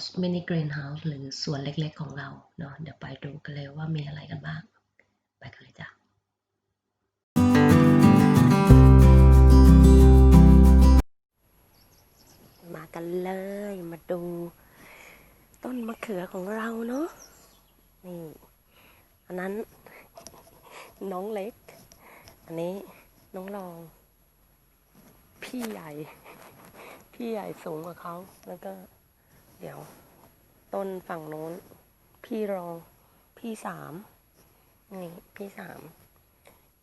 house mini greenhouse หรือสวนเล็กๆของเราเนาะเดี๋ยวไปดูกันเลยว่ามีอะไรกันบ้าง ไปกันเลยจ้ะมากันเลยมาดู ต้นมะเขือของเราเนาะนี่อันนั้น น้องเล็ก อันนี้น้องรอง พี่ใหญ่ พี่ใหญ่สูงกว่าเขาแล้วก็ เดี๋ยว ต้นฝั่งโน้น พี่รอง พี่สามนี่พี่สาม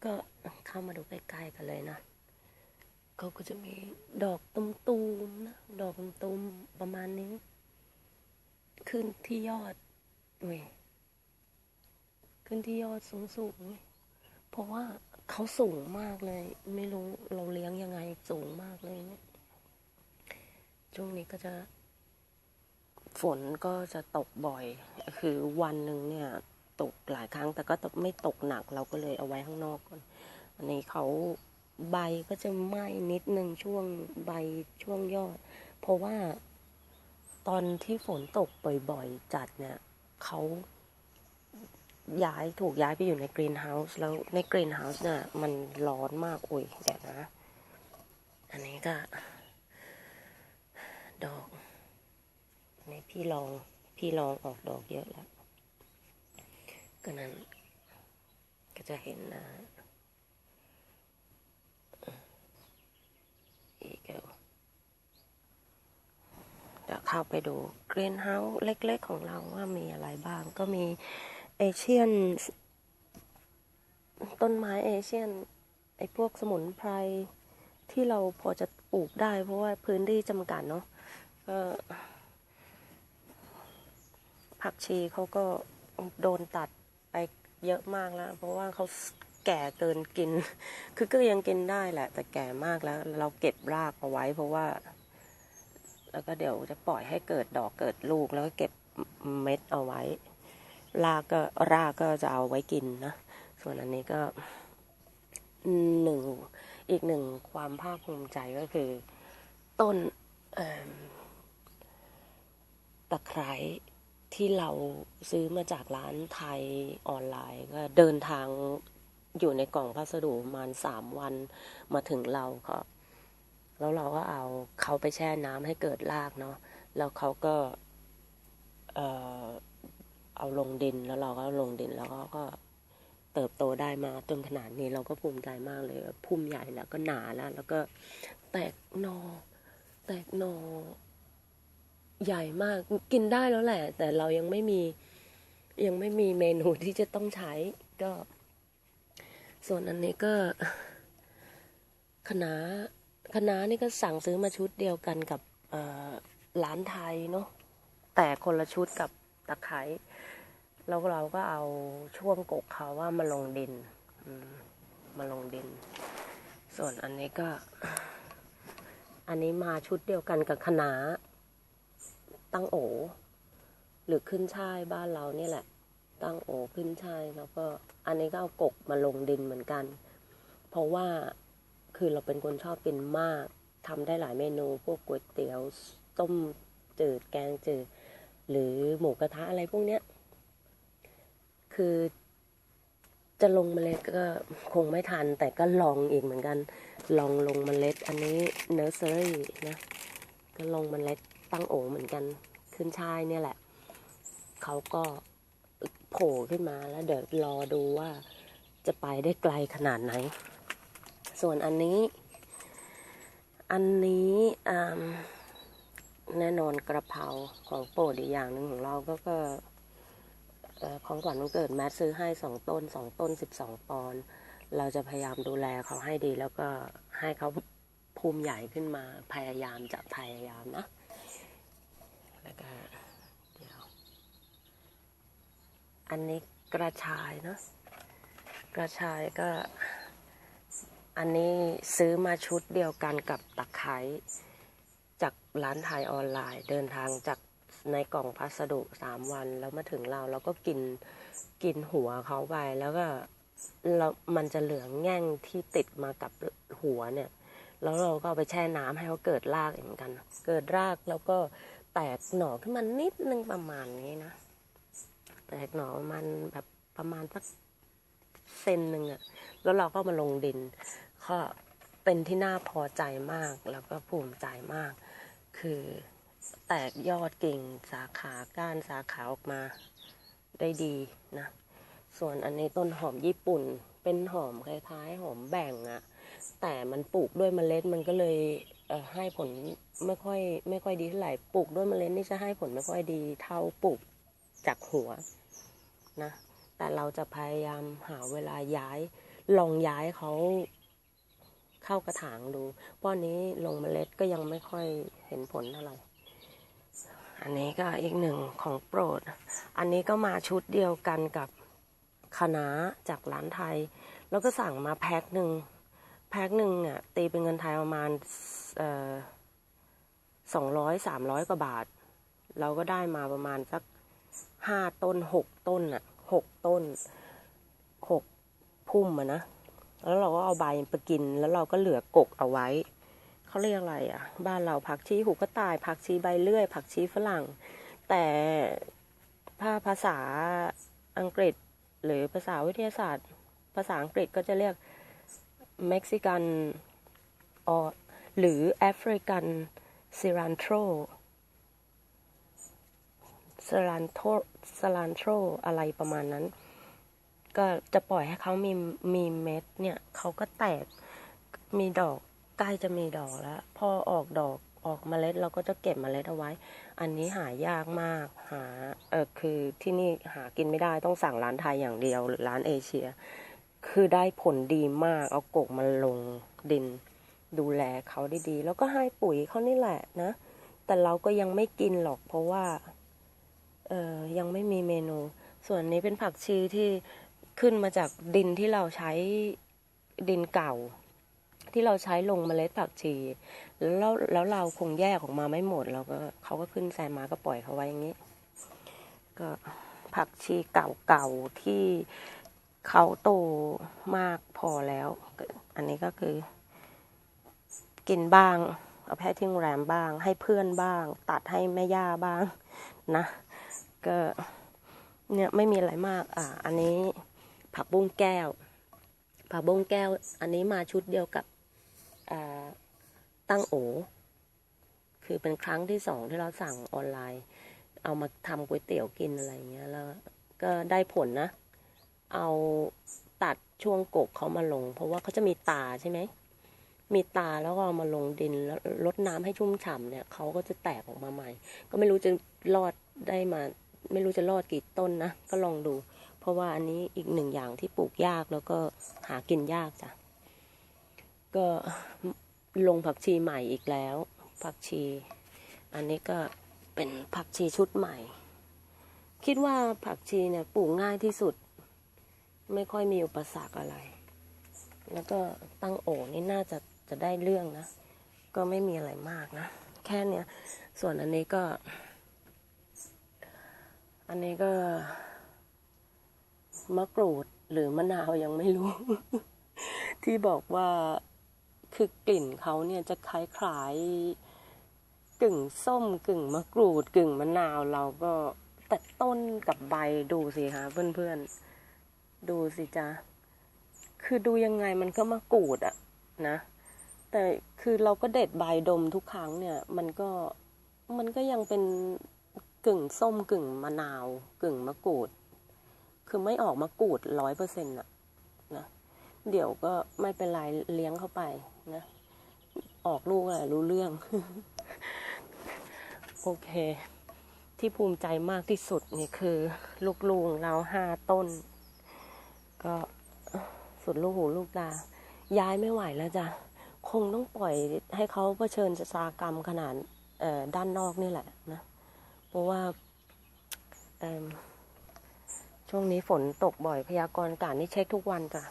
ก็เข้ามาดูใกล้ๆกันเลยนะเขาก็จะมีดอกตุมๆนะ ดอกตุมๆประมาณนี้ ขึ้นที่ยอดเว้ยขึ้นที่ยอดสูงๆ เพราะว่าเขาสูงมากเลย ไม่รู้เราเลี้ยงยังไงสูงมากเลยเนี่ยช่วงนี้ก็จะ ฝนก็จะตกบ่อย คือวันหนึ่งเนี่ย ตกหลายครั้งแต่ก็ไม่ตกหนักเราก็เลยเอาไว้ข้างนอกก่อนอันนี้เขาใบก็จะไหม้นิดนึงช่วงใบช่วงยอด เพราะว่าตอนที่ฝนตกบ่อยๆจัดเนี่ยเขาย้ายถูกย้ายไปอยู่ในกรีนเฮาส์แล้วในกรีนเฮาส์เนี่ยมันร้อนมากอุ้ยเดี๋ยวนะ อันนี้ก็ ดอก อันนี้พี่ลองพี่ลองออกดอกเยอะแล้ว ก็นั้นก็จะเห็นนะอีกแล้วเดี๋ยวเข้าไปดูเกรนเฮาส์เล็กๆของเราว่ามีอะไรบ้าง ก็มีเอเชียน ต้นไม้เอเชียน ไอพวกสมุนไพรที่เราพอจะปลูกได้เพราะว่าพื้นที่จำกัดเนาะก็ ผักชีเขาก็โดนตัดไปเยอะมากแล้ว เพราะว่าเขาแก่เกินกิน คือก็ยังกินได้แหละ แต่แก่มากแล้ว เราเก็บรากเอาไว้ เพราะว่า แล้วก็เดี๋ยวจะปล่อยให้เกิดดอกเกิดลูกแล้วก็เก็บเม็ดเอาไว้ รากก็รากก็จะเอาไว้กินนะ ส่วนอันนี้ก็หนึ่งอีกหนึ่งความภาคภูมิใจก็คือ ต้นตะไคร้ ที่เราซื้อมาจากร้านไทยออนไลน์ ก็เดินทางอยู่ในกล่องพัสดุประมาณสามวันมาถึงเราก็แล้วเราก็เอาเขาไปแช่น้ำให้เกิดรากเนาะแล้วเขาก็ เออเอาลงดินแล้วเราก็ลงดินแล้วก็ก็เติบโตได้มาจนขนาดนี้เราก็ภูมิใจมากเลยพุ่มใหญ่แล้วก็หนาแล้ว แล้วก็แตกหนอ แตกหนอ ใหญ่มากกินได้แล้วแหละ แต่เรายังไม่มียังไม่มีเมนูที่จะต้องใช้ก็ ส่วนอันนี้ก็คณะคณะนี่ก็สั่งซื้อมาชุดเดียวกันกับร้านไทยเนาะแต่คนละชุดกับตะไคร้แล้วเราก็เอาช่วงกกเขาว่ามาลงดินมาลงดิน ส่วนอันนี้ก็ อันนี้มาชุดเดียวกันกับคณะ ตั้งโอ หรือขึ้นช่ายบ้านเราเนี่ยแหละ ตั้งโอขึ้นช่ายแล้วก็อันนี้ก็เอากกมาลงดินเหมือนกัน เพราะว่าคือเราเป็นคนชอบกินมากทำได้หลายเมนู พวกก๋วยเตี๋ยวต้มจืดแกงจืด หรือหมูกระทะอะไรพวกเนี้ย คือจะลงเมล็ดก็คงไม่ทัน แต่ก็ลองอีกเหมือนกัน ลองลงเมล็ด อันนี้เนอร์เซอรี่นะ ก็ลงเมล็ด ตั้งโอเหมือนกันขึ้นชายเนี่ยแหละ เขาก็โผล่ขึ้นมาแล้วเดี๋ยวรอดูว่าจะไปได้ไกลขนาดไหน ส่วนอันนี้ อันนี้แน่นอนกระเพราของโปรดอีกอย่างหนึ่งของเราก็ก็ของขวัญวันเกิดแมทซื้อให้สองต้นสองต้นสิบสองปอนเราจะพยายามดูแลเขาให้ดีแล้วก็ให้เขาภูมิใหญ่ขึ้นมาพยายามจะพยายามนะ แล้วก็เดี๋ยว อันนี้กระชายเนาะกระชายก็อันนี้ซื้อมาชุดเดียวกันกับตะไคร้จากร้านไทยออนไลน์ เดินทางจากในกล่องพัสดุสามวัน แล้วมาถึงเราเราก็กินกินหัวเขาไปแล้วก็เรามันจะเหลืองแง่งที่ติดมากับหัวเนี่ย แล้วเราก็ไปแช่น้ำให้เขาเกิดรากเหมือนกัน เกิดรากแล้วก็แตกหน่อขึ้นมานิดนึงประมาณนี้นะ แตกหน่อมันแบบประมาณสักเซนหนึ่งอะแล้วเราก็มาลงดิน ก็เป็นที่น่าพอใจมาก แล้วก็ภูมิใจมาก คือแตกยอดกิ่งสาขาก้านสาขาออกมาได้ดีนะ ส่วนอันนี้ต้นหอมญี่ปุ่น เป็นหอมคล้ายๆ หอมแบ่งอะแต่มันปลูกด้วยเมล็ดมันก็เลยเให้ผลไม่ค่อยไม่ค่อยดีเท่าไหร่ ปลูกด้วยเมล็ดนี่จะให้ผลไม่ค่อยดีเท่าปลูก จากหัวนะแต่เราจะพยายามหาเวลาย้าย ลองย้ายเขาเข้ากระถางดูเพราะอันนี้ลงเมล็ดก็ยังไม่ค่อยเห็นผลเท่าไหร่อันนี้ก็อีกหนึ่งของโปรด อันนี้ก็มาชุดเดียวกันกับคณะจากร้านไทย แล้วก็สั่งมาแพ็คหนึ่งแพ็คหนึ่งอะตีเป็นเงินไทยประมาณสองร้อยสามร้อยกว่าบาท เราก็ได้มาประมาณสัก ห้าต้นหกต้นอะหกต้นหกพุ่มอะนะ แล้วเราก็เอาใบไปกิน แล้วเราก็เหลือกกเอาไว้ เขาเรียกอะไรอะบ้านเราผักชีหูกระต่าย ผักชีใบเลื่อย ผักชีฝรั่ง แต่ถ้าภาษาอังกฤษหรือภาษาวิทยาศาสตร์ ภาษาอังกฤษก็จะเรียกเม็กซิกันอหรือแอฟริกันซิรันโทร ซลันโทซลันโทรอะไรประมาณนั้น ก็จะปล่อยให้เขามีมีเม็ดเนี่ยเขาก็แตกมีดอกใกล้จะมีดอกแล้ว พอออกดอกออกเมล็ดเราก็จะเก็บเมล็ดเอาไว้ อันนี้หายากมากหาเออคือที่นี่หากินไม่ได้ต้องสั่งร้านไทยอย่างเดียวหรือร้านเอเชีย คือได้ผลดีมากเอากกมาลงดิน ดูแลเขาด้ดีแล้วก็ให้ปุ๋ยเขานี่แหละนะ แต่เราก็ยังไม่กินหรอกเพราะว่า เออยังไม่มีเมนู ส่วนนี้เป็นผักชีที่ขึ้นมาจากดินที่เราใช้ดินเก่า ที่เราใช้ลงเมล็ดผักชี แล้วแล้วเราคงแยกออกมาไม่หมดเราก็เขาก็ขึ้นแซมมาก็ปล่อยเขาไว้อย่างนี้ ก็ผักชีเก่าๆที่เขาโตมากพอแล้ว อันนี้ก็คือ กินบ้าง เอาแพทย์ที่โรงแรมบ้าง ให้เพื่อนบ้าง ตัดให้แม่ย่าบ้างนะ ก็เนี่ยไม่มีอะไรมาก อ่า อันนี้ผักบุ้งแก้ว ผักบุ้งแก้ว อันนี้มาชุดเดียวกับตั้งโอ คือเป็นครั้งที่สองที่เราสั่งออนไลน์ เอามาทำก๋วยเตี๋ยวกินอะไรเงี้ย แล้วก็ได้ผลนะ เอาตัดช่วงกกเขามาลง เพราะว่าเขาจะมีตาใช่ไหม มีตาแล้วก็เอามาลงดินแล้วลดน้ำให้ชุ่มฉ่ำเนี่ยเขาก็จะแตกออกมาใหม่ ก็ไม่รู้จะรอดได้มา ไม่รู้จะรอดกี่ต้นนะ ก็ลองดู เพราะว่าอันนี้อีกหนึ่งอย่างที่ปลูกยากแล้วก็หากินยากจ้ะ ก็ลงผักชีใหม่อีกแล้ว ผักชี อันนี้ก็เป็นผักชีชุดใหม่ คิดว่าผักชีเนี่ยปลูกง่ายที่สุด ไม่ค่อยมีอุปสรรคอะไร แล้วก็ตั้งโอ่นี่น่าจะจะได้เรื่องนะ ก็ไม่มีอะไรมากนะ แค่เนี้ย ส่วนอันนี้ก็ อันนี้ก็มะกรูดหรือมะนาวยังไม่รู้ ที่บอกว่าคือกลิ่นเขาเนี่ยจะคล้ายๆกึ่งส้มกึ่งมะกรูด กึ่งมะนาวเราก็แต่ต้นกับใบดูสิคะเพื่อนๆ ดูสิจ้าคือดูยังไงมันก็มะกรูดอะนะ แต่คือเราก็เด็ดใบดมทุกครั้งเนี่ย มันก็มันก็ยังเป็น กึ่งส้มกึ่งมะนาว กึ่งมะกรูด คือไม่ออกมะกรูดร้อยเปอร์เซ็นต์อะนะ เดี๋ยวก็ไม่เป็นไรเลี้ยงเข้าไปนะ ออกลูกอะไรรู้เรื่อง โอเค ที่ภูมิใจมากที่สุดนี่คือ ลูกลุงเราห้าต้น ก็สุดลูกหูลูกตาย้ายไม่ไหวแล้วจ้ะ คงต้องปล่อยให้เขาเผชิญชะตากรรมขนาดด้านนอกนี่แหละนะ เพราะว่าช่วงนี้ฝนตกบ่อยพยากรณ์อากาศนี่เช็คทุกวันจ้ะ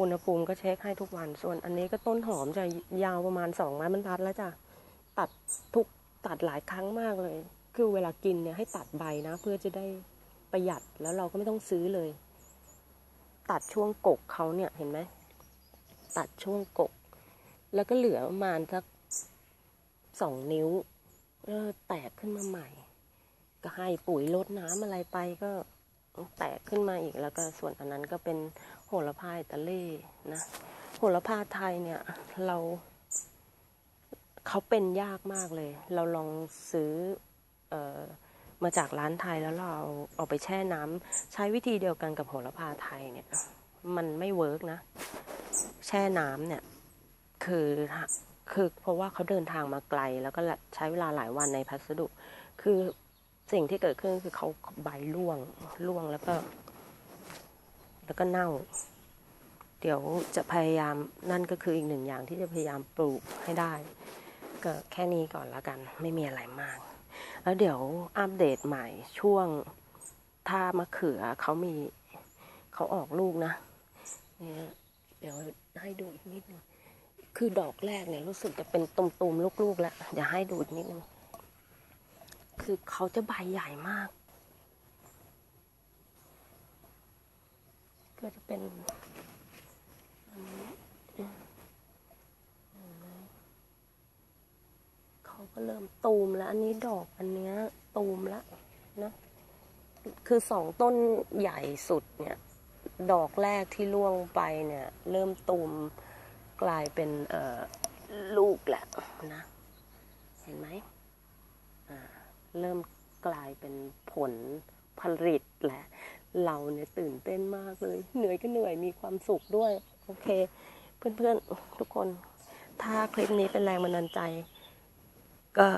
อุณหภูมิก็เช็คให้ทุกวัน ส่วนอันนี้ก็ต้นหอมจะยาวประมาณสองไม้บรรทัดแล้วจ้ะตัดทุกตัดหลายครั้งมากเลย คือเวลากินเนี่ยให้ตัดใบนะ เพื่อจะได้ประหยัดแล้วเราก็ไม่ต้องซื้อเลย ตัดช่วงกกเขาเนี่ยเห็นไหมตัดช่วงกก แล้วก็เหลือประมาณสักสองนิ้วเออแตกขึ้นมาใหม่ ก็ให้ปุ๋ยลดน้ำอะไรไปก็แตกขึ้นมาอีกแล้วก็ส่วนอันนั้นก็เป็นโหระพาอิตาลีนะโหระพาไทยเนี่ยเราเขาเป็นยากมากเลย เราลองซื้อออมาจากร้านไทยแล้วเราเอาเอาไปแช่น้ำใช้วิธีเดียวกันกับโหระพาไทยเนี่ย มันไม่เวิร์กนะ แช่น้ำเนี่ย คือคือเพราะว่าเขาเดินทางมาไกล แล้วก็ใช้เวลาหลายวันในพัสดุ คือ สิ่งที่เกิดขึ้นคือเขาใบร่วงร่วงแล้วก็ แล้วก็เน่า เดี๋ยวจะพยายามนั่นก็คืออีกหนึ่งอย่างที่จะพยายามปลูกให้ได้ ก็แค่นี้ก่อนละกัน ไม่มีอะไรมาก แล้วเดี๋ยวอัปเดตใหม่ช่วงถ้ามะเขือเขามีเขาออกลูกนะเนี่ยเดี๋ยวให้ดูอีกนิดนึงคือดอกแรกเนี่ยรู้สึกจะเป็นตุ่มๆลูกๆแล้วเดี๋ยวให้ดูอีกนิดนึง คือเขาจะใบใหญ่มาก ก็จะเป็นอันนี้เขาก็เริ่มตูมแล้ว อันนี้ดอกอันเนี้ยตูมแล้วนะคือสองต้นใหญ่สุดเนี่ย ดอกแรกที่ร่วงไปเนี่ย เริ่มตูมกลายเป็นลูกแหละนะ เห็นไหม เริ่มกลายเป็นผลผลิตแหละ เราเนี่ยตื่นเต้นมากเลย เหนื่อยก็เหนื่อยมีความสุขด้วย โอเค เพื่อนๆทุกคน ถ้าคลิปนี้เป็นแรงบันดาลใจ ก็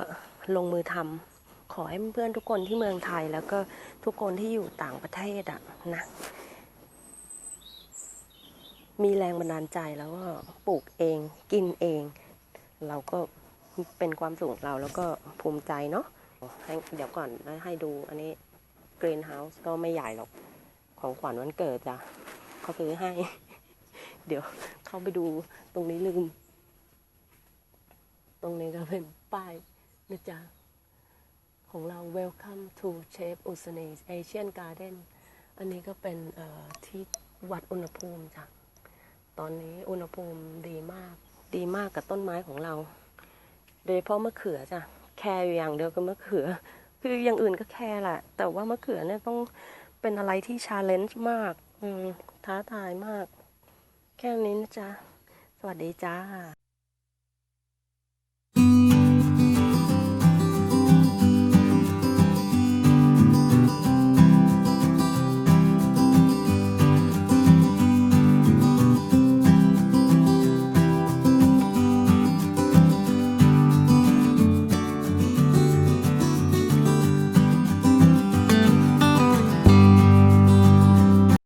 ลงมือทำขอให้เพื่อนๆทุกคนที่เมืองไทย แล้วก็ทุกคนที่อยู่ต่างประเทศอะนะมีแรงบันดาลใจแล้วก็ปลูกเองกินเอง เราก็เป็นความสุขเราแล้วก็ภูมิใจเนาะ ให้เดี๋ยวก่อนให้ดูอันนี้กรีนเฮาส์ก็ไม่ใหญ่หรอก ของขวัญวันเกิดจ้ะเขาซื้อให้ เดี๋ยวเข้าไปดูตรงนี้ลืม ตรงนี้ก็เป็นป้ายนะจ๊ะ ของเรา Welcome to Chef u s a n e Asian Garden อันนี้ก็เป็นที่วัดอุณหภูมิจ้ะ ตอนนี้อุณหภูมิดีมาก ดีมากกับต้นไม้ของเรา โดยเฉพาะมะเขือจ้ะ ร์อยู่อย่างเดียวคือมะเขือ คืออย่างอื่นก็แคร์แหละ แต่ว่ามะเขือเนี่ยต้องเป็นอะไรที่ชาเลนจ์มาก อืมท้าทายมาก แค่นี้นะจ๊ะ สวัสดีจ้า